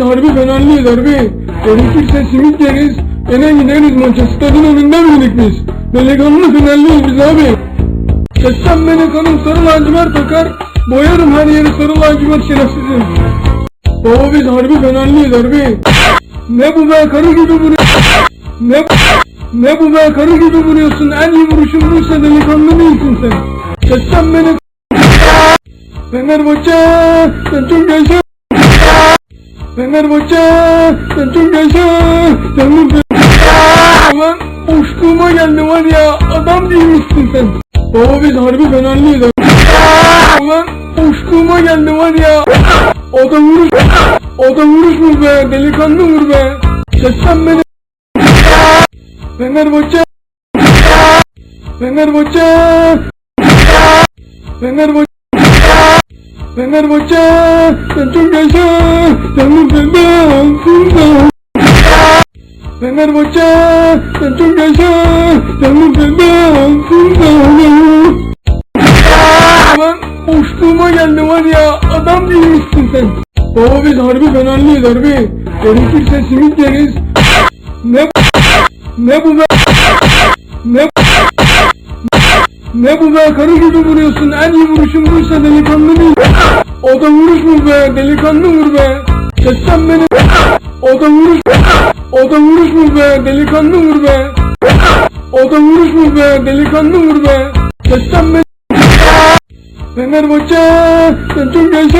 biz harbi Fenerliyiz harbi. Gerekirse simit yeriz. Ene gideriz maça stadın önünden minik biz. Delikanlı Fenerliyiz biz abi. Seçsem beni kanım sarı lacivert takar. Boyarım her yeri sarı lacivert şerefsizim. Baba biz harbi Fenerliyiz harbi. Ne bu be karı gibi vuruyor. Ne ne bu be karı gibi vuruyorsun. En iyi vuruşun buysa delikanlı değilsin sen. Seçsem beni Fenerbahçe sen çok yaşa. Fenerbahçe sen çok yaşa. Canım Lan uçtuğuma geldi var ya adam değilmişsin sen. Baba biz harbi Fenerliyiz. Lan uçtuğuma geldi var ya. O da vuruş. O da vuruş mu be? Delikanlı vur be. Seçsen beni. Fenerbahçe. Fenerbahçe. Fenerbahçe. Fenerbahçe sen çok yaşa. Fenerbahçe sen çok yaşa. Canım fedasın sen. Lan uçtuğuma geldi var ya adam değilmişsin sen. Baba biz harbi Fenerliyiz harbi. Gerekirse simit yeriz. Ne ne bu be? Ne ne bu be karı gibi vuruyorsun en iyi vuruşun buysa delikanlı değil. O da vuruş mu be delikanlı vur be. Seçsem beni. O da vuruş. O da vuruş mu be delikanlı vur be. O da vuruş mu be delikanlı vur be. Seçsem beni. Fenerbahçe sen çok yaşa.